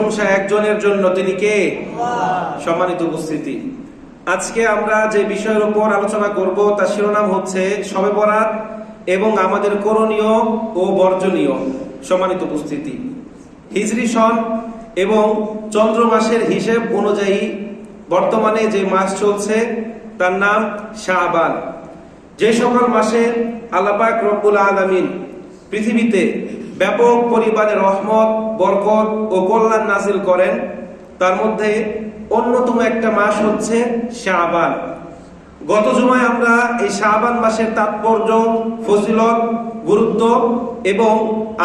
প্রশংসা একজনের জন্য তিনি কে? সম্মানিত উপস্থিতি। আজকে আমরা যে বিষয়ের উপর আলোচনা করব, তার শিরোনাম হচ্ছে সবে বরাত এবং আমাদের করণীয় ও বর্জনীয়। সম্মানিত উপস্থিতি। হিজরি সন এবং চন্দ্র মাসের হিসেব অনুযায়ী বর্তমানে যে মাস চলছে, তার নাম শাহবান যে সকল মাসে আল্লাপাক রব্বুল আলমিন পৃথিবীতে ব্যাপক পরিমাণে রহমত, বরকত ও কল্যাণ নাজিল করেন। তার মধ্যে অন্যতম একটা মাস হচ্ছে শাহবান গত জুমায় আমরা এই শাহবান মাসের তাৎপর্য, ফজিলত, গুরুত্ব এবং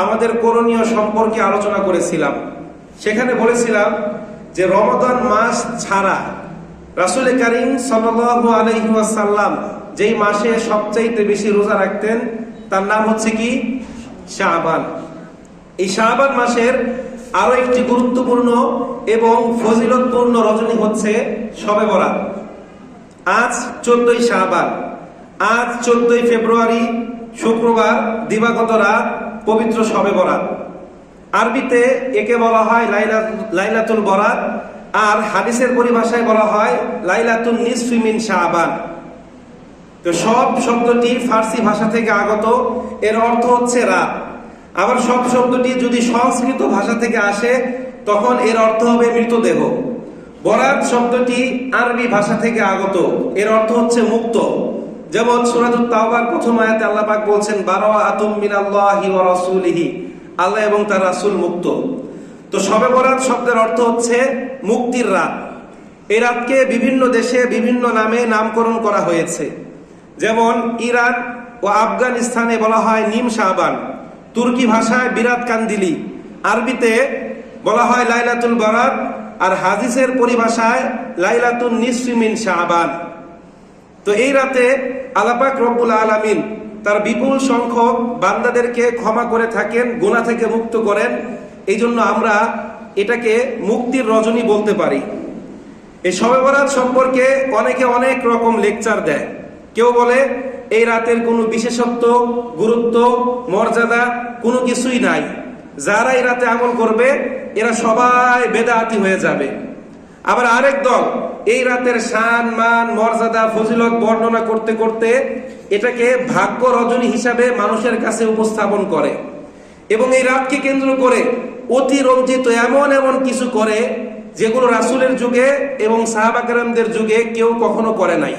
আমাদের করণীয় সম্পর্কে আলোচনা করেছিলাম। সেখানে বলেছিলাম যে রমদান মাস ছাড়া রাসুল করিম সাল্লাল্লাহু আলাইহি ওয়াসাল্লাম যেই মাসে সবচাইতে বেশি রোজা রাখতেন, তার নাম হচ্ছে কি? শাহবান এই শাহবান মাসের আরও একটি গুরুত্বপূর্ণ এবং ফজিলতপূর্ণ রজনী হচ্ছে শবে বরাত। আজ চোদ্দই শাহবান আজ চোদ্দই ফেব্রুয়ারি, শুক্রবার, দিবাগত রাত, পবিত্র শবে বরাত। আরবিতে একে বলা হয় লাইলা লাইলাতুল বরাত, আর হাদিসের পরিভাষায় বলা হয় লাইলাতুল নিসফিমিন শাহবান। তো সব শব্দটি ফার্সি ভাষা থেকে আগত, এর অর্থ হচ্ছে রাত। আবার সব শব্দটি যদি সংস্কৃত ভাষা থেকে আসে, তখন এর অর্থ হবে মৃতদেহ। বরাত শব্দটি আরবি ভাষা থেকে আগত। এর অর্থ হচ্ছে মুক্ত। যেমন সুরাতুত তাওবার প্রথম আয়াতে আল্লাহ পাক বলছেন বারো আতুম মিনাল্লাহি ওয়া রাসূলিহি। আল্লাহ এবং তার রাসূল মুক্ত। তো শবে বরাত শব্দের অর্থ হচ্ছে মুক্তির রাত। এই রাতকে বিভিন্ন দেশে বিভিন্ন নামে নামকরণ করা হয়েছে। যেমন ইরান ও আফগানিস্তানে বলা হয় নিম শাহবান তুর্কি ভাষায় বিরাট কান্দিলি। আরবিতে বলা হয় লাইলাতুল বরাত আর হাদিসের পরিভাষায় লাইলাতুল নিসফিমিন শাহবান তো এই রাতে আলাপাক রব্বুল আলামিন তার বিপুল সংখ্যক বান্দাদেরকে ক্ষমা করে থাকেন গোনা থেকে মুক্ত করেন। এই জন্য আমরা এটাকে মুক্তির রজনী বলতে পারি। এই শবে বরাত সম্পর্কে অনেকে অনেক রকম লেকচার দেয়। কেউ বলে, এই রাতের কোনো বিশেষত্ব, গুরুত্ব, মর্যাদা কোনো কিছুই নাই। যারা এই রাতে আমল করবে, এরা সবাই বেদাতি হয়ে যাবে। আবার আরেক দল, এই রাতের শান, মান, মর্যাদা, ফজিলত বর্ণনা করতে করতে এটাকে ভাগ্য রজনী হিসাবে মানুষের কাছে উপস্থাপন করে এবং এই রাতকে কেন্দ্র করে অতি রঞ্জিত এমন এমন কিছু করে যেগুলো রাসুলের যুগে এবং সাহাবাকেরামদের যুগে কেউ কখনো করে নাই।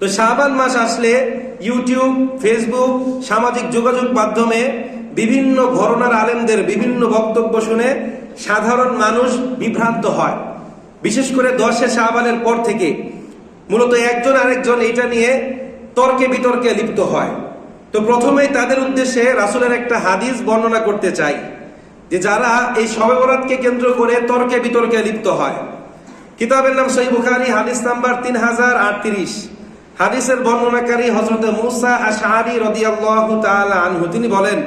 তো শাহবান মাস আসলে ইউটিউব, ফেসবুক, সামাজিক যোগাযোগ মাধ্যমে বিভিন্ন ঘরনার আলেমদের বিভিন্ন বক্তব্য শুনে সাধারণ মানুষ বিভ্রান্ত হয়। বিশেষ করে দশে শাহবানের পর থেকে মূলত একজন আরেকজন এটা নিয়ে তর্কে বিতর্কে লিপ্ত হয়। তো প্রথমেই তাদের উদ্দেশ্যে রাসুলের একটা হাদিস বর্ণনা করতে চাই, যে যারা এই শবে বরাতকে কেন্দ্র করে তর্কে বিতর্কে লিপ্ত হয়। কিতাবের নাম সই বুখারি, হাদিস নাম্বার তিন হাজার আটত্রিশ। হাদিসের বর্ণনাকারী হজরত মুসা আশারি রদিয়াল্লাহু তাআলা আনহু তিনি বলেন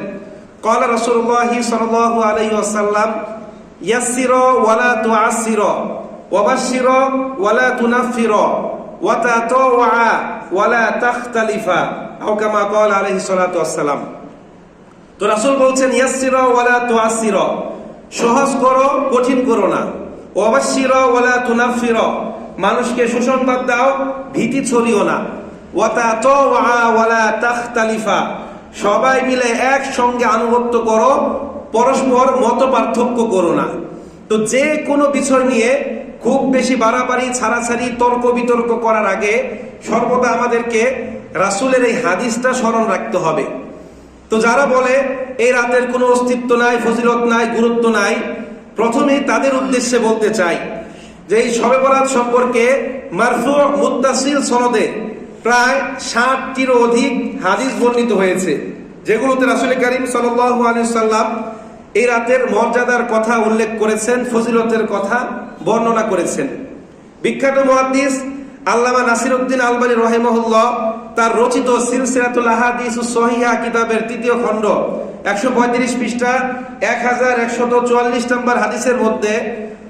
قال رسول الله صلى الله عليه وسلم يسر ولا تعسر وبشر ولا تنفر وتطوع ولا تختلف أو كما قال عليه الصلاة والسلام তো রাসূল বলছেন ইয়াসসির ওয়ালা তুআসসির সহজ করো কঠিন করো না ওয়াবাশশির ওয়ালা তুনাফির মানুষকে সুসংবাদ দাও, ভীতি ছড়িও না। ওয়াতা ওয়ালা তাখতালিফা। সবাই মিলে একসঙ্গে আনুগত্য করো, পরস্পর মত পার্থক্য করো না। তো যে কোনো বিষয় নিয়ে খুব বেশি বাড়াবাড়ি, ছাড়াছাড়ি, তর্ক বিতর্ক করার আগে সর্বদা আমাদেরকে রাসূলের এই হাদিসটা স্মরণ রাখতে হবে। তো যারা বলে, এই রাতের কোনো অস্তিত্ব নাই, ফজিলত নাই, গুরুত্ব নাই, প্রথমেই তাদের উদ্দেশ্যে বলতে চাই যে এই শবে বরাত সম্পর্কে মারফু মুত্তাসিল সনদে প্রায় ষাটটিরও অধিক হাদিস বর্ণিত হয়েছে, যেগুলোতে রাসুল করিম সাল্লাম এই রাতের মর্যাদার কথা উল্লেখ করেছেন, ফজিলতের কথা বর্ণনা করেছেন। বিখ্যাত মুহাদ্দিস আল্লামা নাসির উদ্দিন আলবানী রহেমহুল্লাহ তার রচিত সিলসিলাতুল আহাদিস সহিহা কিতাবের তৃতীয় খণ্ড একশো পঁয়ত্রিশ পৃষ্ঠা এক হাজার একশত চুয়াল্লিশ নম্বর হাদিসের মধ্যে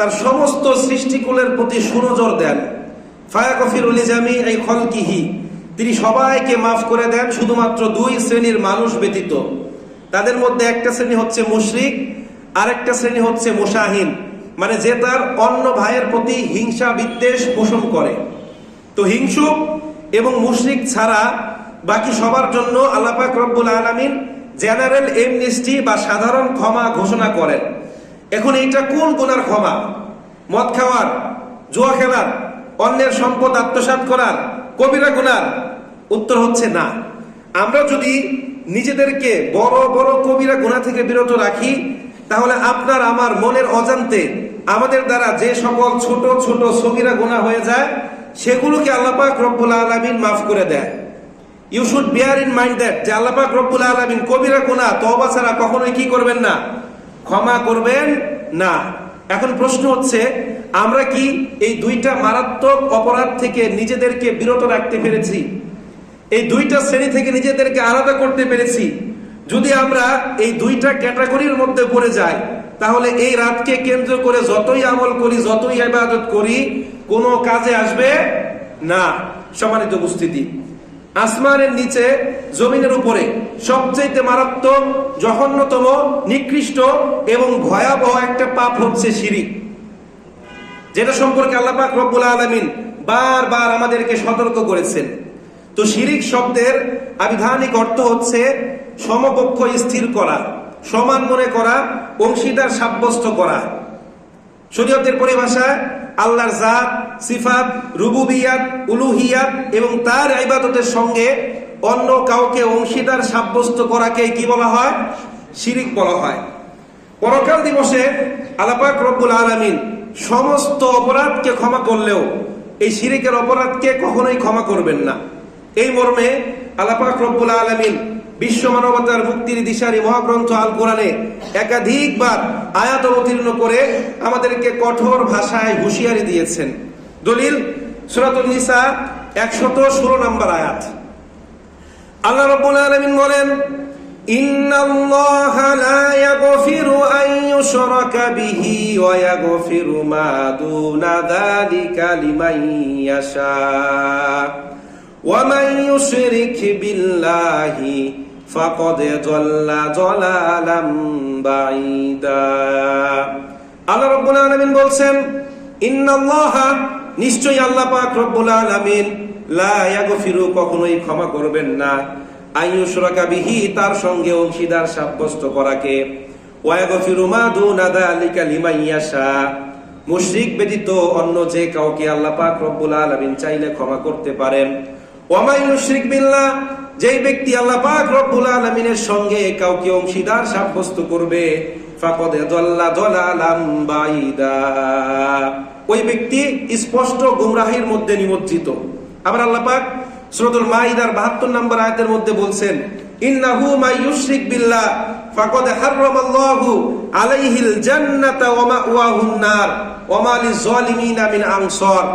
তার সমস্ত সৃষ্টিকুলের প্রতি সুনজর দেন। ফায়াগফিরু লিজামিই খলকিহি। তিনি সবাইকে মাফ করে দেন, শুধুমাত্র দুই শ্রেণির মানুষ ব্যতীত। তাদের মধ্যে একটা শ্রেণি হচ্ছে মুশরিক, আরেকটা শ্রেণি হচ্ছে মুশাহিন। মানে যে তার অন্য ভাইয়ের প্রতি হিংসা বিদ্বেষ পোষণ করে। তো হিংসুক এবং মুশরিক ছাড়া বাকি সবার জন্য আল্লাপাক রব্বুল আলমিন জেনারেল এমনিস্টি বা সাধারণ ক্ষমা ঘোষণা করেন। এখন এইটা কোন গুনার ক্ষমা? মদ খাওয়ার, জুয়া খেলার, অন্যের সম্পদ আত্মসাৎ করার, কবিরা গুনার? উত্তর হচ্ছে না। আমরা যদি নিজেদেরকে বড় বড় কবিরা গুণা থেকে বিরত রাখি, তাহলে আপনার, আমার মনের অজান্তে আমাদের দ্বারা যে সকল ছোট ছোট সগিরা গুণা হয়ে যায়, সেগুলোকে আল্লাপাক রব্বুল আলমিন মাফ করে দেয়। You should bear in mind that যে আল্লাপাক রব্বুল আলমিন কবিরা গুণা তবা ছাড়া কখনোই কি করবেন না। ক্ষমা করবেন? না। এখন প্রশ্ন হচ্ছে, আমরা কি এই দুইটা মারাত্মক অপরাধ থেকে নিজেদেরকে বিরত রাখতে পেরেছি? এই দুইটা শ্রেণি থেকে নিজেদেরকে আলাদা করতে পেরেছি? যদি আমরা এই দুইটা ক্যাটাগরির মধ্যে পড়ে যাই, তাহলে এই রাতকে কেন্দ্র করে যতই আমল করি, যতই ইবাদত করি, কোনো কাজে আসবে না। সম্মানিত উপস্থিতি আসমানের নিচে, জমিনের উপরে। সবচেয়ে মারাত্মক, জঘন্যতম, নিকৃষ্ট এবং ভয়াবহ একটা পাপ হচ্ছে শিরিক। যেটা সম্পর্কে আল্লাপাক রব্বুল আলমিন বারবার আমাদেরকে সতর্ক করেছেন। তো শিরিক শব্দের আবিধানিক অর্থ হচ্ছে সমকক্ষ স্থির করা, সমান মনে করা, অংশীদার সাব্যস্ত করা। শরীয়তের পরিভাষায় আল্লাহর জাত, সিফাত, রুবুবিয়াত, উলুহিয়াত এবং তার ইবাদতের সঙ্গে অন্য কাউকে অংশীদার সাব্যস্ত করাকে কি বলা হয়? শিরিক বলা হয়। পরকাল দিবসে আলাপাক রব্বুল আলমিন সমস্ত অপরাধকে ক্ষমা করলেও এই শিরিকের অপরাধকে কখনোই ক্ষমা করবেন না। এই মর্মে আলাপাক রব্বুল আলমিন বিশ্ব মানবতার মুক্তির দিশারি মহাগ্রন্থ আল কোরআনে একাধিকবার আয়াত অবতীর্ণ করে আমাদেরকে কঠোর ভাষায় হুঁশিয়ারি দিয়েছেন দলিল সুরাতুল নিসা একশত ষোলো নম্বর আয়াত আল্লাহ রব্বুল আলমিন বলেন إن الله لا يغفر أن يشرك به ويغفر ما دون ذلك لمن يشاء ومن يشرك بالله فقد ضل ضلالا بعيدا আল্লাহ রব্বুল আলামিন বলছেন ইন্নাল্লাহ নিশ্চয়ই আল্লাহ পাক রব্বুল আলামিন লা ইয়াগফিরু কখনোই ক্ষমা করবেন না আইয়ুশরাকা বিহি তার সঙ্গে অংশীদার সাব্যস্ত করাকে ওয়াগফিরু মা দুনা যালিকা লিমান ইয়াশা মুশরিক ব্যতীত অন্য যে কাউকে আল্লাহ পাক রব্বুল আলামিন চাইলে ক্ষমা করতে পারেন ওয়ামাই মুশরিক বিল্লাহ যেই ব্যক্তি আল্লাহ পাক রব্বুল আলমিনের সঙ্গে কাউকে অংশীদার সাব্যস্ত করবে ওই ব্যক্তি স্পষ্ট গুমরাহির মধ্যে নিমজ্জিত। আবার আল্লাহ পাক সুরতুল মাইদার 72 নম্বর আয়াতের মধ্যে বলছেন, ইন্নাহু মাই ইউশরিক বিল্লাহ। ফাকাদ হারামাল্লাহু আলাইহিল জান্নাতা ওয়া মাওয়াহুন নার ওয়া মা লিযালিমিনা মিন আনসার।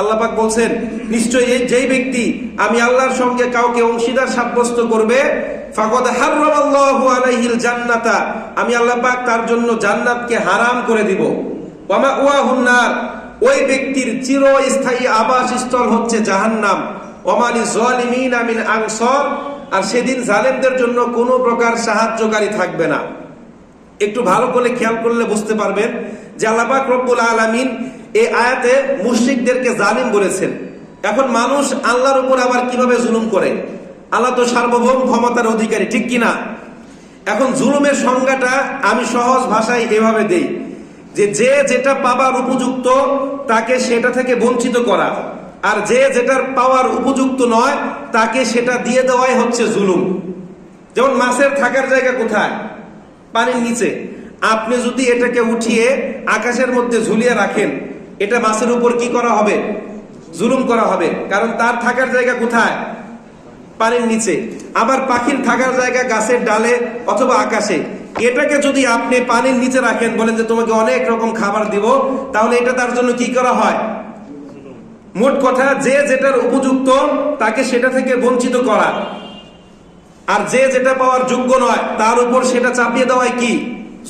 আল্লাহ পাক বলছেন, নিশ্চয়ই যেই ব্যক্তি আমি আল্লাহর সঙ্গে কাউকে অংশীদার সাব্যস্ত করবে, ফাকাদ হারামাল্লাহু আলাইহিল জান্নাতা, আমি আল্লাহ পাক তার জন্য জান্নাতকে হারাম করে দিব। ওয়া মাওয়াহুন নার, ওই ব্যক্তির চিরস্থায়ী আবাসস্থল হচ্ছে জাহান্নাম। ওমালি জলিমিন আমিন আংসর আর সেদিন জালেমদের জন্য কোনো প্রকার সাহায্যকারী থাকবে না। একটু ভালো করে খেয়াল করলে বুঝতে পারবেন যে আল্লাপাক রব্বুল আলমিন এই আয়াতে মুশ্রিকদেরকে জালিম বলেছেন। এখন মানুষ আল্লাহর উপর আবার কীভাবে জুলুম করে? আল্লাহ তো সার্বভৌম ক্ষমতার অধিকারী, ঠিক কিনা? এখন জুলুমের সংজ্ঞাটা আমি সহজ ভাষায় এভাবে দেই যে যে যেটা পাবার উপযুক্ত তাকে সেটা থেকে বঞ্চিত করা। আর যে যেটার পাওয়ার উপযুক্ত নয়, তাকে সেটা দিয়ে দেওয়াই হচ্ছে জুলুম। যেমন মাছের থাকার জায়গা কোথায়? পানির নিচে। আপনি যদি এটাকে উঠিয়ে আকাশের মধ্যে ঝুলিয়ে রাখেন, এটা মাছের উপর কি করা হবে? জুলুম করা হবে। কারণ তার থাকার জায়গা কোথায়? পানির নিচে। আবার পাখির থাকার জায়গা গাছের ডালে অথবা আকাশে। এটাকে যদি আপনি পানির নিচে রাখেন, বলেন যে তোমাকে অনেক রকম খাবার দিব, তাহলে এটা তার জন্য কি করা হয়? মোট কথা যে যেটার উপযুক্ত তাকে সেটা থেকে বঞ্চিত করা। আর যে যেটা পাওয়ার যোগ্য নয় তার উপর সেটা চাপিয়ে দেওয়াই কি?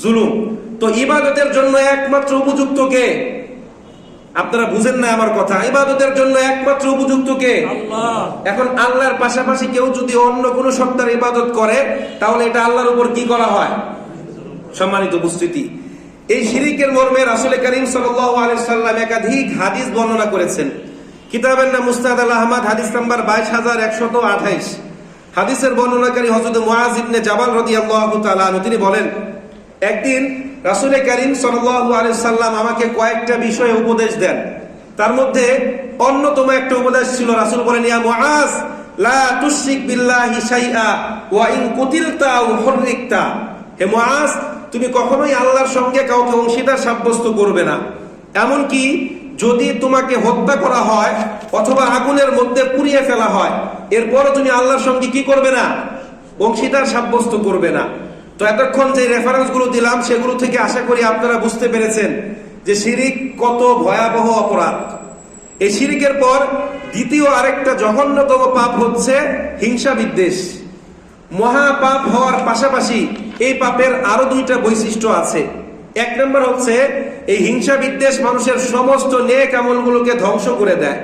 জুলুম। তো ইবাদতের জন্য একমাত্র উপযুক্ত কে? আপনারা বুঝেন না আমার কথা। ইবাদতের জন্য একমাত্র উপযুক্ত কে? এখন আল্লাহর পাশাপাশি কেউ যদি অন্য কোনো সত্তার ইবাদত করে তাহলে এটা আল্লাহর উপর কি করা হয়? সম্মানিত উপস্থিতি। এই শিরিকের মর্মে রাসুল করিম সাল্লাম একাধিক হাদিস বর্ণনা করেছেন। কিতাবের নাম মুস্তাদ আল আহমদ, হাদিস নাম্বার বাইশ হাজার একশত আঠাইশ। হাদিসের বর্ণনাকারী হজরত মুআজ ইবনে জাবাল রাদিয়াল্লাহু তাআলা তিনি বলেন, একদিন রাসূল করিম সাল্লাল্লাহু আলাইহি সাল্লাম আমাকে কয়েকটা বিষয়ে উপদেশ দেন। তার মধ্যে অন্যতম একটা উপদেশ ছিল, রাসূল বলেন, ইয়া মুআজ, লা তুশরিক বিল্লাহি শাইআ ওয়া ইন কুতিলতা আও হুররিকতা। হে মুআজ, তুমি কখনোই আল্লাহর সঙ্গে কাউকে অংশীদার সাব্যস্ত করবে না। এমনকি যদি তোমাকে হত্যা করা হয় অথবা আগুনের মধ্যে পুড়িয়ে ফেলা হয়, এরপরও তুমি আল্লাহর সঙ্গে কি করবে না? অংশীদার সাব্যস্ত করবে না। তো এতক্ষণ যে রেফারেন্সগুলো দিলাম, সেগুলো থেকে আশা করি আপনারা বুঝতে পেরেছেন যে শিরিক কত ভয়াবহ অপরাধ। এই শিরিকের পর দ্বিতীয় আরেকটা জঘন্যতম পাপ হচ্ছে হিংসা বিদ্বেষ। মহা পাপ হওয়ার পাশাপাশি এই পাপের আরও দুইটা বৈশিষ্ট্য আছে। এক নম্বর হচ্ছে, এই হিংসা বিদ্বেষ মানুষের সমস্ত নেক আমলগুলোকে ধ্বংস করে দেয়।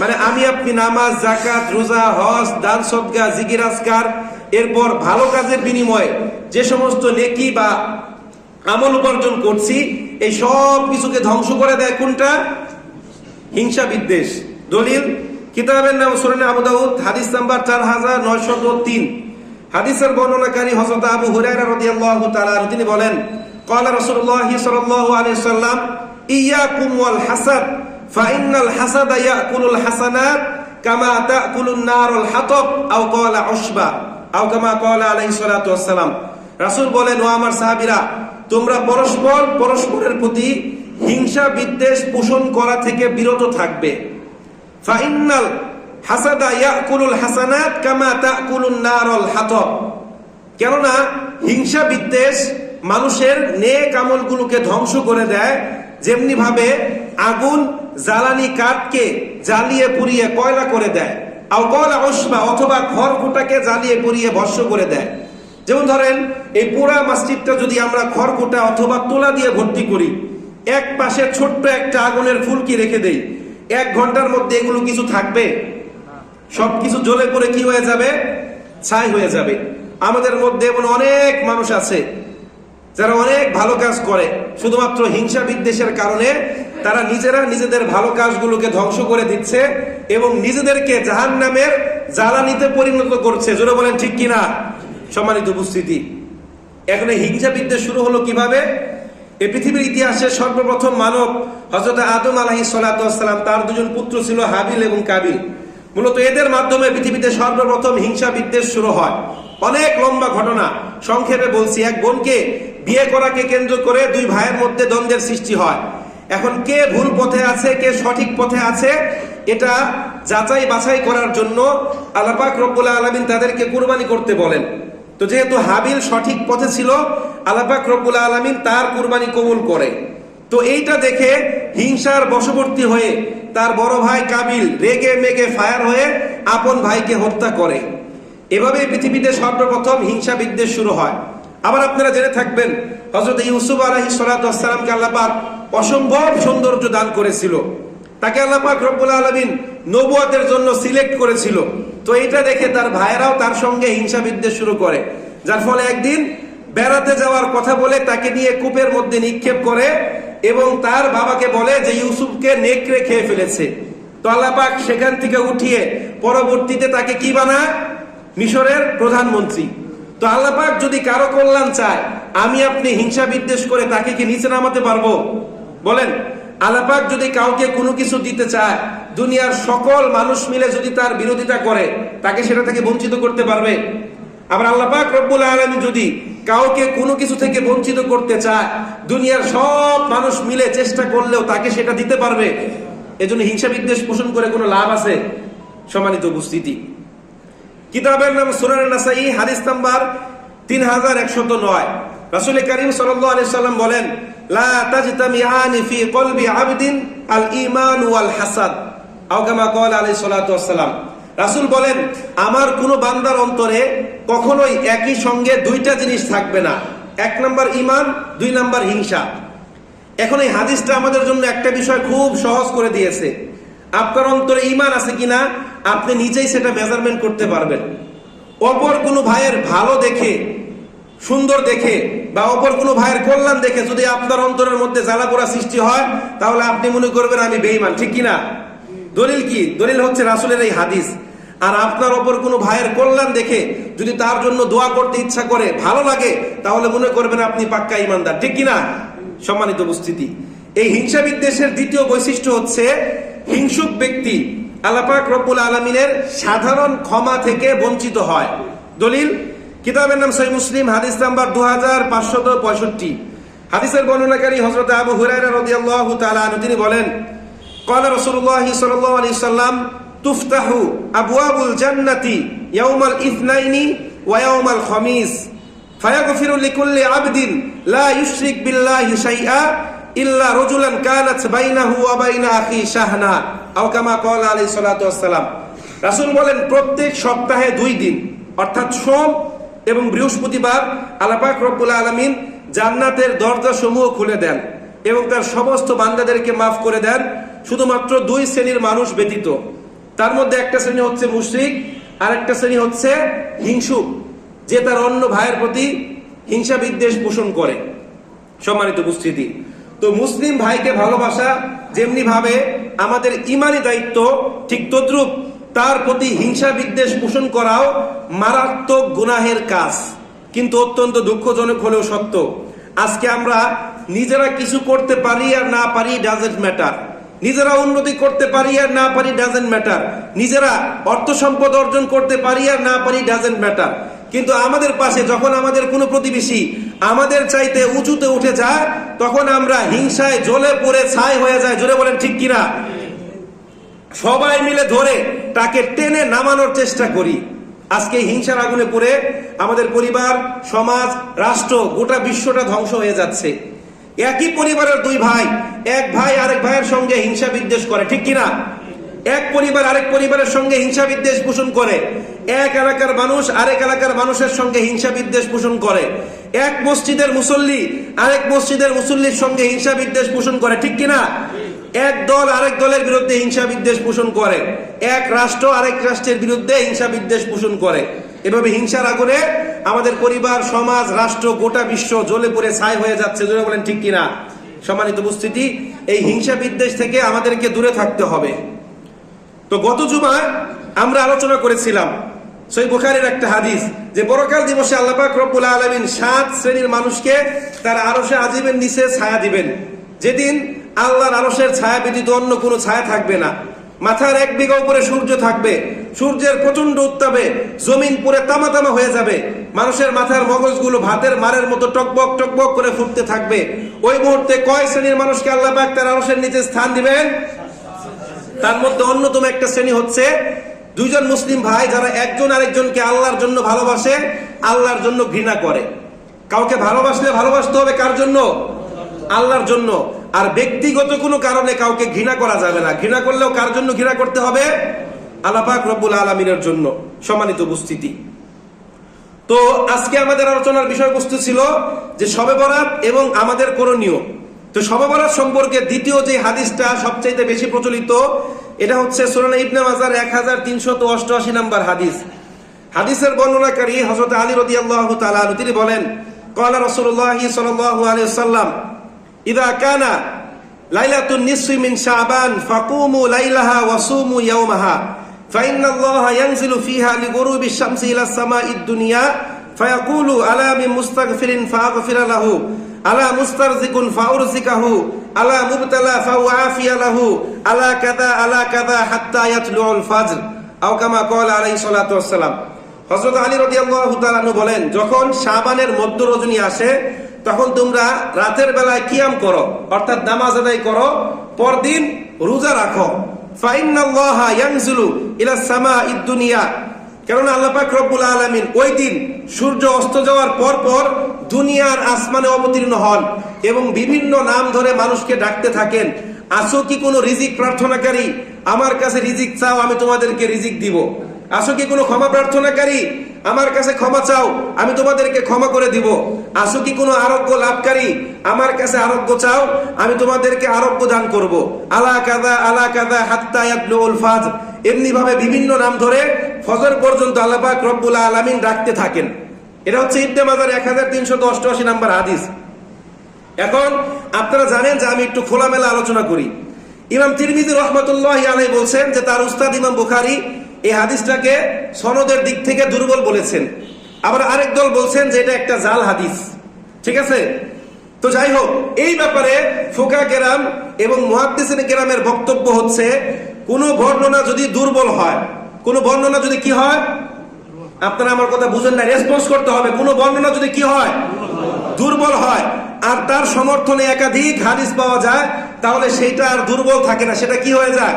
মানে আমি আপনি নামাজ জাকাত রোজা, হজ, দান সদগা জিকির আসকার এরপর ভালো কাজের বিনিময়ে যে সমস্ত নেকি বা আমল উপার্জন করছি, এই সব কিছুকে ধ্বংস করে দেয় কোনটা? হিংসা বিদ্বেষ দলিল, কিতাবের নাম সুরানে আবু দাউদ, হাদিস নাম্বার চার হাজার নয়শত তিন। হাদিসের বর্ণনাকারী হযরত আবু হুরায়রা রাদিয়াল্লাহু তাআলা তিনি বলেন قال رسول الله صلى الله عليه وسلم إياكم والحسد فإن الحسد يأكل الحسنات كما تأكل النار الحطب أو قال عشبة أو كما قال عليه الصلاة والسلام রাসূল বলেন ও আমার সাহাবীরা তোমরা পরস্পর পরস্পরের প্রতি হিংসা বিদ্বেষ পোষণ করা থেকে বিরত থাকবে ফাইনাল হাসাদা ইয়াকুলুল হাসানাত কামা তাকুলুন নারল হাতব কেননা হিংসা বিদ্বেষ মানুষের নেক আমলগুলোকে ধ্বংস করে দেয় যেমনি ভাবে আগুন জ্বালানি কাঠকে জ্বালিয়ে পুড়িয়ে কয়লা করে দেয় কয়লা অসবা অথবা খড়কুটাকে জ্বালিয়ে পুড়িয়ে ভস্য করে দেয়। যেমন ধরেন, এই পুরা মসজিদটা যদি আমরা খড়কুটা অথবা তোলা দিয়ে ভর্তি করি, এক পাশে ছোট্ট একটা আগুনের ফুলকি রেখে দেই, এক ঘণ্টার মধ্যে এগুলো কিছু থাকবে? সবকিছু জ্বলে পড়ে কি হয়ে যাবে? ছাই হয়ে যাবে। আমাদের মধ্যে এমন অনেক মানুষ আছে যারা অনেক ভালো কাজ করে, শুধুমাত্র হিংসা বিদ্বেষের কারণে, তারা নিজেরা নিজেদের ভালো কাজগুলোকে ধ্বংস করে দিচ্ছে এবং নিজেদেরকে জাহান নামের জ্বালানিতে পরিণত করছে। জোরে বলেন ঠিক কিনা? সম্মানিত উপস্থিতি। এখানে হিংসা বিদ্বেষ শুরু হলো কীভাবে? এ পৃথিবীর ইতিহাসে সর্বপ্রথম মানব হজরত আদম আলাহি সালাম, তার দুজন পুত্র ছিল হাবিল এবং কাবিল। মূলত এদের মাধ্যমে পৃথিবীতে সর্বপ্রথম হিংসা বিদ্বেষ শুরু হয়। অনেক লম্বা ঘটনা। সংক্ষেপে বলছি, এক বোনকে বিয়ে করাকে কেন্দ্র করে দুই ভাইয়ের মধ্যে দ্বন্দ্বের সৃষ্টি হয়। এখন কে ভুল পথে আছে, কে সঠিক পথে আছে, এটা যাচাই বাছাই করার জন্য আলাপাক রব্বুল আলমিন তাদেরকে কুরবানি করতে বলেন। তো যেহেতু হাবিল সঠিক পথে ছিল আলাপাক রব্বুল আলমিন তার কুরবানি কবুল করে। তো এইটা দেখে হিংসার বশবর্তী হয়ে তার বড় ভাই কাবিল রেগে মেগে ফায়ার হয়ে আপন ভাইকে হত্যা করে। এভাবে পৃথিবীতে সর্বপ্রথম হিংসা বিদ্বেষ শুরু হয়। আবার আপনারা জেনে থাকবেন হজরত ইউসুফ আলহি সালাতামকে আল্লাপাক অসম্ভব সৌন্দর্য দান করেছিল। তাকে আল্লাপাক রব্বুল আলমিন নবুয়াদের জন্য সিলেক্ট করেছিল। তো এইটা দেখে তার ভাইয়েরাও তার সঙ্গে হিংসা বিদ্বেষ শুরু করে। যার ফলে একদিন বেড়াতে যাওয়ার কথা বলে তাকে নিয়ে কূপের মধ্যে নিক্ষেপ করে এবং তার বাবাকে বলে যে ইউসুফকে নেকড়ে খেয়ে ফেলেছে। তো আল্লাপাক সেখান থেকে উঠিয়ে পরবর্তীতে তাকে কি বানায়? মিশরের প্রধানমন্ত্রী। তো আল্লাপাক যদি কারও কল্যাণ চায়, আমি আপনি হিংসা বিদ্বেষ করে তাকে কি নিচে নামাতে পারব? বলেন আল্লাপাক যদি কাউকে কোনো কিছু দিতে চায়, দুনিয়ার সকল মানুষ মিলে যদি তার বিরোধিতা করে, তাকে সেটা থেকে বঞ্চিত করতে পারবে। আবার আল্লাপাক রব্বুল আলমী যদি কাউকে কোনো কিছু থেকে বঞ্চিত করতে চায়, দুনিয়ার সব মানুষ মিলে চেষ্টা করলেও তাকে সেটা দিতে পারবে। এজন্য হিংসা বিদ্বেষ পোষণ করে কোনো লাভ আছে? সম্মানিত উপস্থিতি। কিতাবের নাম সুরান নাসাই, হাদিস নাম্বার তিন হাজার একশত নয়। রাসূল করিম সাল্লাম বলেন আল ঈমান ওয়াল হাসাদ আও কামা ক্বালা আলাইহিস সালাতু ওয়াসসালাম রাসূল বলেন, আমার কোনো বান্দার অন্তরে কখনোই একই সঙ্গে দুইটা জিনিস থাকবে না। এক নাম্বার ঈমান, দুই নাম্বার হিংসা। এখন এই হাদিসটা আমাদের জন্য একটা বিষয় খুব সহজ করে দিয়েছে। আপনার অন্তরে ইমান আছে কিনা, আপনি নিজেই সেটা মেজারমেন্ট করতে পারবেন। অপর কোনো ভাইয়ের ভালো দেখে, সুন্দর দেখে, বা অপর কোনো ভাইয়ের কল্যাণ দেখে যদি আপনার অন্তরের মধ্যে জ্বালা পোড়া সৃষ্টি হয়, তাহলে আপনি মনে করবেন আমি বেঈমান, ঠিক কিনা? দলিল কি? দলিল হচ্ছে রাসুলের এই হাদিস। আর আপনার অপর কোনো ভাইয়ের কল্যাণ দেখে যদি তার জন্য দোয়া করতে ইচ্ছা করে ভালো লাগে তাহলে মনে করবেন আপনি পাক্কা ইমানদার ঠিক কিনা সম্মানিত উপস্থিতি এই হিংসা বিদ্বেষের দ্বিতীয় বৈশিষ্ট্য হচ্ছে হিংসুক ব্যক্তি আল্লাপাক রব্বুল আলমিনের সাধারণ ক্ষমা থেকে বঞ্চিত হয় দলিল কিতাবের নাম সহি মুসলিম হাদিস নাম্বার দু হাজার পাঁচশত পঁয়ষট্টি হাদিসের বর্ণনাকারী হজরত আবু হুরাইরা রাদিয়াল্লাহু তাআলা আনহু তিনি বলেন قال رسول الله صلى الله عليه وسلم তুফতাহু আবুয়াবুল জান্নাতি ইয়াউমাল ইসনাইনি ওয়ায়াউমাল খমিস। ফায়াগফিরু লিকুল্লি আবদিন লা ইউশরিক বিল্লাহি শাইআ ইল্লা রাজুলান কানাত বাইনাহু ওয়া বাইনা আখি শাহনা। আও কামা ক্বালা আলাইহিস সালাতু ওয়াসসালাম রাসূল বলেন, প্রত্যেক সপ্তাহে দুই দিন, অর্থাৎ সোম এবং বৃহস্পতিবার আলাপাক রব্বুল আলামিন জান্নাতের দরজা সমূহ খুলে দেন এবং তার সমস্ত বান্দাদেরকে মাফ করে দেন। শুধুমাত্র দুই শ্রেণির মানুষ ব্যতীত। তার মধ্যে একটা শ্রেণি হচ্ছে মুশরিক আর একটা শ্রেণি হচ্ছে হিংসুক যে তার অন্য ভাইয়ের প্রতি হিংসা বিদ্বেষ পোষণ করে। সম্মানিত উপস্থিতি। তো মুসলিম ভাইকে ভালোবাসা যেমনি ভাবে আমাদের ইমানি দায়িত্ব, ঠিক তদ্রুপ তার প্রতি হিংসা বিদ্বেষ পোষণ করাও মারাত্মক গুনাহের কাজ। কিন্তু অত্যন্ত দুঃখজনক হলেও সত্য, আজকে আমরা নিজেরা কিছু করতে পারি আর না পারি ডাজেন্ট ম্যাটার নিজেরা উন্নতি করতে পারি আর না পারি ডাজেন্ট ম্যাটার নিজেরা অর্থ সম্পদ অর্জন করতে পারি আর না পারি ডাজেন্ট ম্যাটার কিন্তু আমাদের পাশে যখন আমাদের কোনো প্রতিবেশী আমাদের চাইতে উঁচুতে উঠে যায়, তখন আমরা হিংসায় জ্বলে পড়ে ছাই হয়ে যায় জোরে বলেন, ঠিক কিনা? সবাই মিলে ধরে তাকে টেনে নামানোর চেষ্টা করি। আজকে হিংসার আগুনে পড়ে আমাদের পরিবার, সমাজ, রাষ্ট্র গোটা বিশ্বটা ধ্বংস হয়ে যাচ্ছে। একই পরিবারের দুই ভাই, এক ভাই আরেক ভাইয়ের সঙ্গে হিংসা বিদ্বেষ করে, ঠিক কিনা? এক পরিবার আরেক পরিবারের সঙ্গে হিংসা বিদ্বেষ পোষণ করে, এক এলাকার মানুষ আরেক এলাকার মানুষের সঙ্গে হিংসা বিদ্বেষ পোষণ করে, এক মসজিদের মুসল্লি আরেক মসজিদের মুসল্লির সঙ্গে হিংসা বিদ্বেষ পোষণ করে, ঠিক কিনা? এক দল আরেক দলের বিরুদ্ধে হিংসা বিদ্বেষ পোষণ করে, এক রাষ্ট্র আরেক রাষ্ট্রের বিরুদ্ধে হিংসা বিদ্বেষ পোষণ করে। এভাবে হিংসার আগুনে আমাদের পরিবার, সমাজ, রাষ্ট্র, গোটা বিশ্ব জ্বলে পড়ে ছাই হয়ে যাচ্ছে। জোরে বলেন, ঠিক কিনা? সম্মানিত উপস্থিতি, এই হিংসা বিদ্বেষ থেকে আমাদেরকে দূরে থাকতে হবে। তো গত জুমায় আমরা আলোচনা করেছিলাম সেই বুখারের একটা হাদিস যে পরকাল দিবসে আল্লাপাক রব্বুল আলমিন সাত শ্রেণির মানুষকে তার আরসে আজিবের নিচে ছায়া দিবেন। যেদিন আল্লাহর আরসের ছায়া ব্যতীত অন্য কোনো ছায়া থাকবে না। মাথার এক বিঘা উপরে সূর্য থাকবে, সূর্যের প্রচণ্ড উত্তাপে জমিন পুরে তামা তামা হয়ে যাবে, মানুষের মাথার মগজগুলো ভাতের মারের মতো টকবক টকবক করে ফুটতে থাকবে। ওই মুহূর্তে কয় শ্রেণির মানুষকে আল্লাহ পাক তার আরসের নিচে স্থান দিবেন? তার মধ্যে অন্যতম একটা শ্রেণি হচ্ছে দুইজন মুসলিম ভাই যারা একজন আরেকজনকে আল্লাহর জন্য ভালোবাসে, আল্লাহর জন্য ঘৃণা করে। কাউকে ভালোবাসলে ভালোবাসতে হবে কার জন্য? আল্লাহর জন্য। আর ব্যক্তিগত কোনো কারণে কাউকে ঘৃণা করা যাবে না। ঘৃণা করলেও কার জন্য ঘৃণা করতে হবে? আল্লাপাক রব্বুল আলমিনের জন্য সম্মানিত উপস্থিতি। তো আজকে আমাদের আলোচনার বিষয়বস্তু ছিল যে সবে বরাত এবং আমাদের করণীয়। তো সবে বরাত সম্পর্কে দ্বিতীয় যে হাদিসটা সবচাইতে বেশি প্রচলিত, এটা হচ্ছে সুরানা ইবনে মাজার এক হাজার তিনশত অষ্টআশি নাম্বার হাদিস। হাদিসের বর্ণনাকারী হজরত আলী রদি আল্লাহ তিনি বলেন, কলা রসুল্লাহ সাল্লাহ আলী সাল্লাম ইদা কানা লাইলাতুন নিসফি মিন শাবান ফাকুমু লাইলাহা ওয়াসুমু ইয়াওমাহা فإن الله ينزل فيها لغروب الشمس إلى السماء الدنيا فيقول ألا من مستغفر فأغفر له ألا مسترزق فأرزقه ألا مبتلى فأعافي له ألا كذا ألا كذا حتى يطلع الفجر أو كما قال عليه الصلاة والسلام হজরত আলী রদি আল্লাহ বলেন যখন শাবানের মধ্য রজনী আসে তখন তোমরা রাতের বেলায় কিয়াম করো, অর্থাৎ নামাজ আদায় করো, পরদিন রোজা রাখো। কেননা সূর্য অস্ত যাওয়ার পর পর দুনিয়ার আসমানে অবতীর্ণ হন এবং বিভিন্ন নাম ধরে মানুষকে ডাকতে থাকেন। আসো কি কোনো রিজিক প্রার্থনাকারী? আমার কাছে রিজিক চাও, আমি তোমাদেরকে রিজিক দিব। আসো কি কোনো ক্ষমা প্রার্থনাকারী? আমার কাছে ক্ষমা চাও, আমি তোমাদেরকে ক্ষমা করে দিব। আসো কি কোনো আরোগ্য লাভকারী? আমার কাছে আরোগ্য চাও, আমি তোমাদেরকে আরোগ্য দান করব। আলা কাদা আলা কাদা হাত্তা এমনি ভাবে বিভিন্ন নাম ধরে ফজর পর্যন্ত আল্লাহ পাক রব্বুল আলামিন থাকেন। এটা হচ্ছে ইবনে মাজার এক হাজার তিনশো অষ্টআশি নাম্বার হাদিস। এখন আপনারা জানেন যে আমি একটু খোলামেলা আলোচনা করি। ইমাম তিরমিজি রহমতুল্লাহ আলাই বলছেন যে তার উস্তাদ ইমাম বুখারি এই হাদিসটাকে সনদের দিক থেকে দুর্বল বলেছেন। আবার আরেক দল বলছেন যে এটা একটা জাল হাদিস। ঠিক আছে? তো যাই হোক, এই ব্যাপারে ফোকা কেরাম এবং মুহাদ্দিসিন কেরামের বক্তব্য হচ্ছে, কোনো বর্ণনা যদি দুর্বল হয়, কোনো বর্ণনা যদি কি হয়? আপনারা আমার কথা বুঝেন না রেসপন্স করতে হবে। কোনো বর্ণনা যদি কি হয়? দুর্বল হয়। আর তার সমর্থনে একাধিক হাদিস পাওয়া যায়, তাহলে সেইটা আর দুর্বল থাকে না। সেটা কি হয়ে যায়?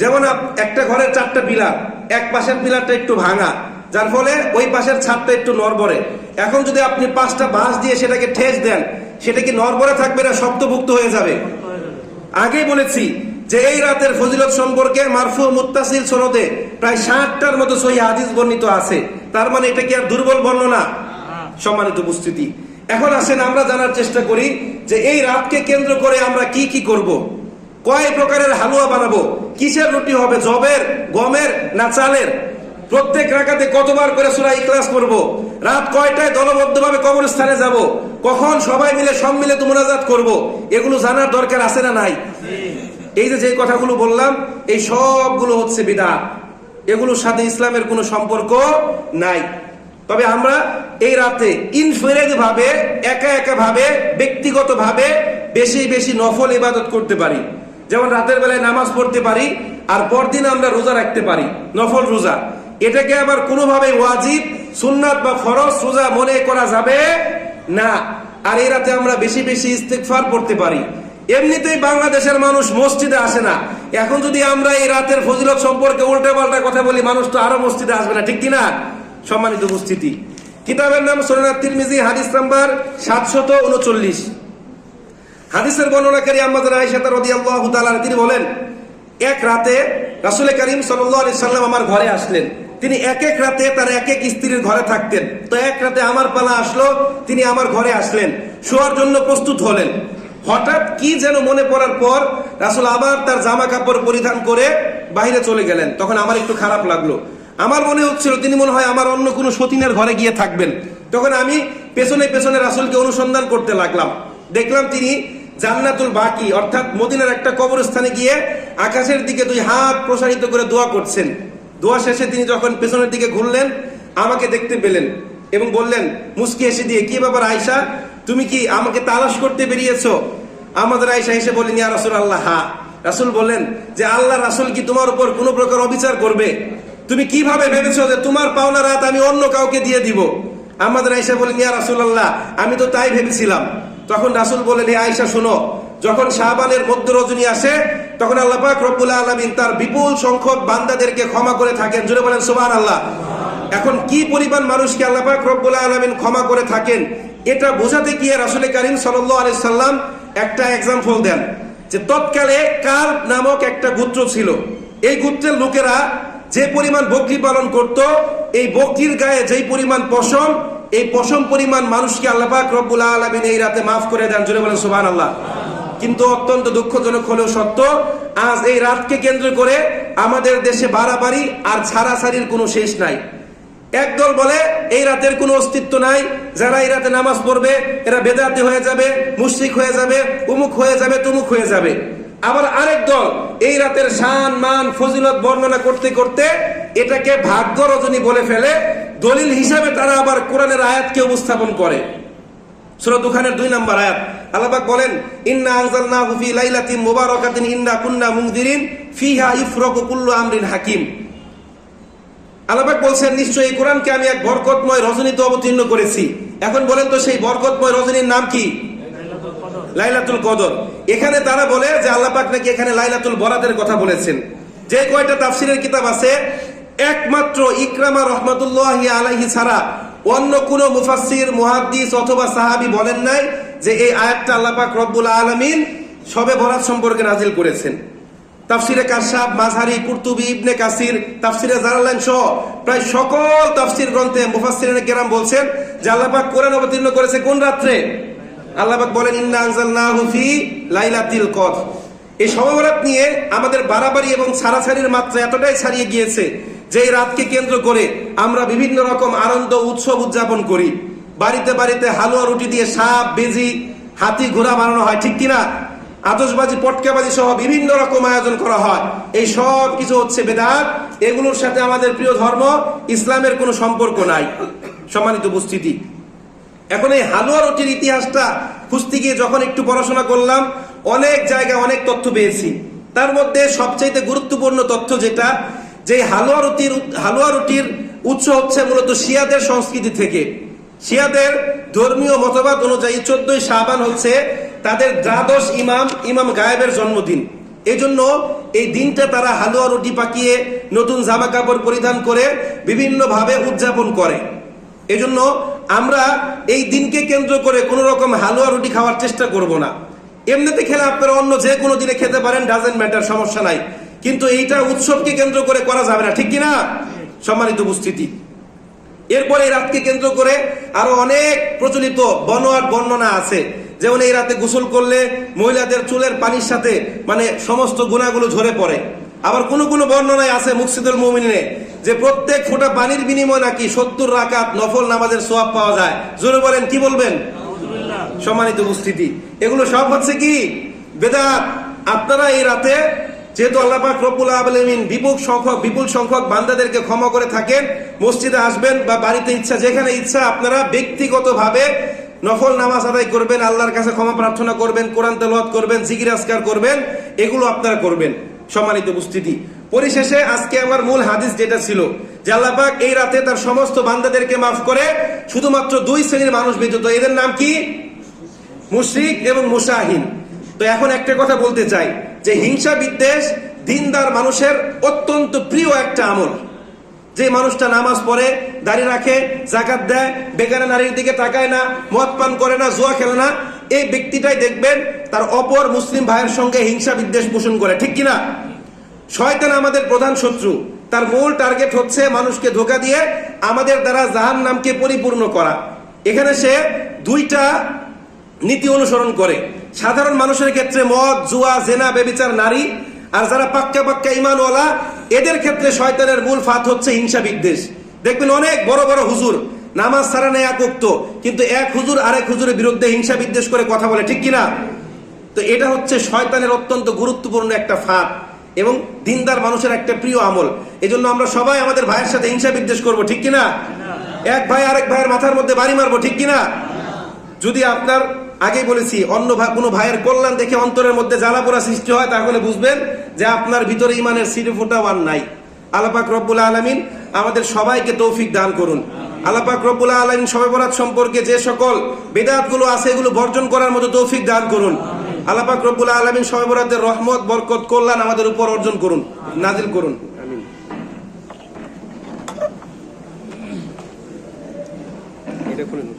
যেমন একটা ঘরের চারটা পিলার, এক পাশের পিলারটা একটু ভাঙা, যার ফলে ওই পাশের ছাদটা একটু নড়বড়ে। এখন যদি আপনি পাঁচটা বাঁশ দিয়ে সেটাকে ঠেস দেন, সেটা কি নড়বড়ে থাকবে না শক্তভুক্ত হয়ে যাবে? আগেই বলেছি যে এই রাতের ফজিলত সম্পর্কে মারফু মুত্তাসিল সনদে প্রায় ষাটটার মতো সহি হাদিস বর্ণিত আছে। তার মানে এটা কি আর দুর্বল বর্ণনা সম্মানিত উপস্থিতি। এখন আসেন আমরা জানার চেষ্টা করি যে এই রাতকে কেন্দ্র করে আমরা কি কি করব। কয় প্রকারের হালুয়া বানাবো? কিসের রুটি হবে? জবের, গমের না চালের? প্রত্যেক রাকাতে কতবার করে সুরা ইখলাস করব রাত কয়টায় দলবদ্ধভাবে কবরস্থানে যাব? কখন সবাই মিলে সব মিলে মোনাজাত করব? এগুলো জানার দরকার আছে না নাই? এই যে যে কথাগুলো বললাম, এই সবগুলো হচ্ছে বিদাত। এগুলোর সাথে ইসলামের কোনো সম্পর্ক নাই। তবে আমরা এই রাতে ইনফেরেদ ভাবে একা একা ভাবে ব্যক্তিগত ভাবে বেশি বেশি নফল ইবাদত করতে পারি। যেমন রাতের বেলায় নামাজ পড়তে পারি, আর পরদিন আমরা রোজা রাখতে পারি, নফল রোজা। এটাকে আবার কোনোভাবে ওয়াজিব, সুন্নাত বা ফরজ রোজা মনে করা যাবে না। আর এই রাতে আমরা বেশি বেশি ইস্তেকফার পড়তে পারি। এমনিতেই বাংলাদেশের মানুষ মসজিদে আসে না। এখন যদি আমরা এই রাতের ফজিলত সম্পর্কে উল্টা পাল্টা কথা বলি, মানুষ তো আরও মসজিদে আসবে না, ঠিক কিনা? সম্মানিত উপস্থিতি। কিতাবের নাম সোনার তিরমিজি, হাদিস নাম্বার সাতশত উনচল্লিশ। হাদিসের বর্ণনাকারী আমাদের আয়েশা রাদিয়াল্লাহু তাআলা তিনি বলেন, এক রাতে রাসুল করিম আলাইহি সাল্লাম আমার ঘরে আসলেন। তিনি এক এক রাতে তার এক এক স্ত্রীর ঘরে থাকতেন। তো এক রাতে আমার পালা আসলো, তিনি আমার ঘরে আসলেন, শোয়ার জন্য প্রস্তুত হলেন। হঠাৎ কি যেন মনে পড়ার পর রাসূল আবার তার জামা কাপড় পরিধান করে বাইরে চলে গেলেন। তখন আমার একটু খারাপ লাগল। আমার মনে হচ্ছিল তিনি মনে হয় আমার অন্য কোনো সতীনের ঘরে গিয়ে থাকবেন। তখন আমি পেছনে পেছনে রাসূলকে অনুসন্ধান করতে লাগলাম। দেখলাম তিনি জান্নাতুল বাকি, অর্থাৎ মদিনার একটা কবরস্থানে গিয়ে আকাশের দিকে দুই হাত প্রসারিত করে দোয়া করছেন। দোয়া শেষে তিনি যখন পেছনের দিকে ঘুরলেন, আমাকে দেখতে পেলেন এবং বললেন, মুস্কি এসে দিয়ে, কি ব্যাপার আয়সা তুমি কি আমাকে তালাশ করতে বেরিয়েছো? আমাদের আয়সা এসে বলেন, ইয়া রাসুল আল্লাহ হা, রাসুল বললেন যে, আল্লাহ রাসুল কি তোমার উপর কোনো প্রকার অবিচার করবে? তুমি কীভাবে ভেবেছো যে তোমার পাওনা রাত আমি অন্য কাউকে দিয়ে দিব? আমাদের আয়সা বলেন, ইয়া রাসুল আল্লাহ আমি তো তাই ভেবেছিলাম। তখন রাসুল বলেন, হে আয়সা শোনো, যখন শাহবানের মধ্য রজনী আসে, তখন আল্লাহ পাক রব্বুল আলমিন তার বিপুল সংখ্যক বান্দাদেরকে ক্ষমা করে থাকেন। জুড়ে বলেন সুবান আল্লাহ এখন কি পরিমাণ মানুষকে আল্লাহ পাক রব্বুল আলমিন ক্ষমা করে থাকেন, এটা বোঝাতে গিয়ে রাসুল করিম সাল্লাহ আলি সাল্লাম একটা এক্সাম্পল দেন, যে তৎকালে কার নামক একটা গুত্র ছিল। এই গোত্রের লোকেরা যে পরিমাণ বকরি পালন করত, এই বকরির গায়ে যেই পরিমাণ পশম এই পশম পরিমাণ মানুষকে আল্লাহ পাক রব্বুল আলমিন এই রাতে মাফ করে দেন। জুড়ে বলেন সুবান আল্লাহ কিন্তু অত্যন্ত দুঃখজনক হলেও সত্য, আজ এই রাতকে কেন্দ্র করে আমাদের দেশে বাড়াবাড়ি আর ছাড়াছাড়ির কোনো শেষ নাই। একদল বলে, এই রাতের কোনো অস্তিত্ব নাই, যারা এই রাতে নামাজ পড়বে, এরা বেদাতি হয়ে যাবে, মুশরিক হয়ে যাবে, উমুক হয়ে যাবে, তুমুক হয়ে যাবে। আবার আরেক দল, এই রাতের শান, মান, ফজিলত বর্ণনা করতে করতে এটাকে ভাগ্য রজনী বলে ফেলে দলিল হিসাবে তারা আবার কোরআনের আয়াতকে উপস্থাপন করে। সূরা দুখানের দুই নম্বর আয়াত। আল্লাহবাক বলেন, ইন্না আনজালনাহু ফি লাইলাতিন মুবারাকাতিন ইন্না কুন্না মুনজিরিন, ফিহা ইফরাকু কুল্লু আমরিন হাকিম। আল্লাহবাক বলছেন, নিশ্চয়ই এই কোরআনকে আমি এক বরকতময় রজনীতে অবতীর্ণ করেছি। এখন বলেন তো সেই বরকতময় রজনীর নাম কি? লাইলাতুল কদর। এখানে তারা বলে যে আল্লাহ পাক নাকি এখানে লাইলাতুল বরাদের কথা বলেছেন। যে কয়টা তাফসিরের কিতাব আছে একমাত্র ইকরামা রহমতুল্লাহ আলাইহি ছাড়া অন্য কোন মুফাসসির, মুহাদ্দিস অথবা সাহাবী বলেন নাই যে এই আয়াতটা আল্লাহ পাক রব্বুল আলামিন সবে বরাত সম্পর্কে নাজিল করেছেন। তাফসিরে কাশাব মাঝহারি কুরতুবি, ইবনে কাসির, তাফসিরে জালালাইন সহ প্রায় সকল তাফসির গ্রন্থে মুফাসসিরিনে কেরাম বলছেন যে আল্লাহ পাক কোরআন অবতীর্ণ করেছে কোন রাত্রে? আল্লাহ পাক বলেন, ইন্না আনজালনাহু ফি লাইলাতিল কদর। এই সমবরাত নিয়ে আমাদের বাড়াবাড়ি এবং ছাড়াছাড়ির মাত্রা এতটাই ছাড়িয়ে গিয়েছে যে এই রাতকে কেন্দ্র করে আমরা বিভিন্ন রকম আনন্দ উৎসব উদযাপন করি। বাড়িতে বাড়িতে হালুয়া রুটি দিয়ে সাপ, বেজি, হাতি, ঘোড়া বানানো হয়, ঠিক কিনা? আতসবাজি পটকাবাজি সহ বিভিন্ন রকম আয়োজন করা হয়। এই সব কিছু হচ্ছে বেদাত। এগুলোর সাথে আমাদের প্রিয় ধর্ম, ইসলামের কোনো সম্পর্ক নাই। সম্মানিত উপস্থিতি। এখন এই হালুয়া রুটির ইতিহাসটা খুঁজতে গিয়ে যখন একটু পড়াশোনা করলাম, অনেক জায়গায় অনেক তথ্য পেয়েছি। তার মধ্যে সবচাইতে গুরুত্বপূর্ণ তথ্য যেটা যে হালুয়া রুটির হালুয়া রুটির উৎস হচ্ছে মূলত শিয়াদের সংস্কৃতি থেকে। শিয়াদের ধর্মীয় মতবাদ অনুযায়ী চোদ্দই শাহবান হচ্ছে তাদের দ্বাদশ ইমাম ইমাম গায়েবের জন্মদিন। এই জন্য এই দিনটা তারা হালুয়া রুটি পাকিয়ে নতুন জামা কাপড় পরিধান করে বিভিন্নভাবে উদযাপন করে। এজন্য আমরা এই দিনকে কেন্দ্র করে কোন রকম হালুয়া রুটি খাওয়ার চেষ্টা করব না। এমনিতে খেলে আপনারা অন্য যে কোনো দিনে খেতে পারেন ডাজেন্ট ম্যাটার সমস্যা নাই। কিন্তু এইটা উৎসবকে কেন্দ্র করে করা যাবে না, ঠিক কিনা? সম্মানিত উপস্থিতি। এরপরে এই রাতকে কেন্দ্র করে আরও অনেক প্রচলিত বনোয়ার বর্ণনা আছে। যেমন এই রাতে গোসল করলে মহিলাদের চুলের পানির সাথে মানে সমস্ত গুণাগুলো ঝরে পড়ে। আবার কোন কোন বর্ণনায় আছে মুকসিদুল মুমিনে যে প্রত্যেক ফোঁটা পানির বিনিময় নাকি সত্তর রাকাত নফল নামাজের সোয়াব পাওয়া যায়। জোরে বলেন, কি বলবেন? সম্মানিত উপস্থিতি। এগুলো সব হচ্ছে কি? বেদাত। আপনারা এই রাতে যেহেতু আল্লাহ পাক রব্বুল আলমিন বিপুল সংখ্যক বিপুল সংখ্যক বান্দাদেরকে ক্ষমা করে থাকেন, মসজিদে আসবেন বা বাড়িতে ইচ্ছা, যেখানে ইচ্ছা আপনারা ব্যক্তিগতভাবে নফল নামাজ আদায় করবেন, আল্লাহর কাছে ক্ষমা প্রার্থনা করবেন, কোরআন তেলাওয়াত করবেন, জিকির আসকার করবেন, এগুলো আপনারা করবেন। সম্মানিত উপস্থিতি। পরিশেষে আজকে আমার মূল হাদিস যেটা ছিল, যে আল্লাহ পাক এই রাতে তার সমস্ত বান্দাদেরকে মাফ করে শুধুমাত্র দুই শ্রেণির মানুষ ব্যতীত এদের নাম কি? মুশরিক এবং মুসাহিন তো এখন একটা কথা বলতে চাই। যে হিংসা বিদ্বেষ দিনদার মানুষের অত্যন্ত প্রিয় একটা আমল। যে মানুষটা নামাজ পড়ে দাঁড়িয়ে রাখে, জাকাত দেয় বেকারে নারীর দিকে তাকায় না, মদ পান করে না, জুয়া খেলে না, এই ব্যক্তিটাই দেখবেন তার অপর মুসলিম ভাইয়ের সঙ্গে হিংসা বিদ্বেষ পোষণ করে। ঠিক কিনা? শয়তান আমাদের প্রধান শত্রু। তার মূল টার্গেট হচ্ছে মানুষকে ধোকা দিয়ে আমাদের দ্বারা জাহান নামকে পরিপূর্ণ করা। এখানে সে দুইটা নীতি অনুসরণ করে। সাধারণ মানুষের ক্ষেত্রে মদ, জুয়া, জেনা, বেবিচার, নারী, আর যারা পাক্কা পাক্কা ইমানওয়ালা, এদের ক্ষেত্রে শয়তানের মূল ফাত হচ্ছে হিংসা বিদ্বেষ। দেখবেন অনেক বড় বড় হুজুর নামাজ ছাড়া নেই এক উক্ত কিন্তু এক হুজুর আরেক হুজুরের বিরুদ্ধে হিংসা বিদ্বেষ করে কথা বলে, ঠিক কিনা? তো এটা হচ্ছে শয়তানের অত্যন্ত গুরুত্বপূর্ণ একটা ফাঁদ এবং দিনদার মানুষের একটা প্রিয় আমল। এই জন্য আমরা সবাই আমাদের ভাইয়ের সাথে হিংসা বিদ্বেষ করব, ঠিক কিনা? এক ভাই আরেক ভাইয়ের মাথার মধ্যে বাড়ি মারবো, ঠিক কিনা? যদি আপনার আগেই বলেছি, অন্য কোনো ভাইয়ের কল্যাণ দেখে অন্তরের মধ্যে জ্বালা পোড়া সৃষ্টি হয়, তাহলে বুঝবেন যে আপনার ভিতরে ইমানের সিঁড়ি ফোটাও আর নাই। আলাপাক রব্বুল আলমিন আমাদের সবাইকে তৌফিক দান করুন। আলাপাক রব্বুল আলমিন সবে বরাত সম্পর্কে যে সকল বেদাতগুলো আছে, এগুলো বর্জন করার মতো তৌফিক দান করুন। আলাপাক রব্বুল আলমিন সবে বরাতের রহমত, বরকত, কল্যাণ আমাদের উপর অর্জন করুন, নাজিল করুন। এটা খুলে নেব।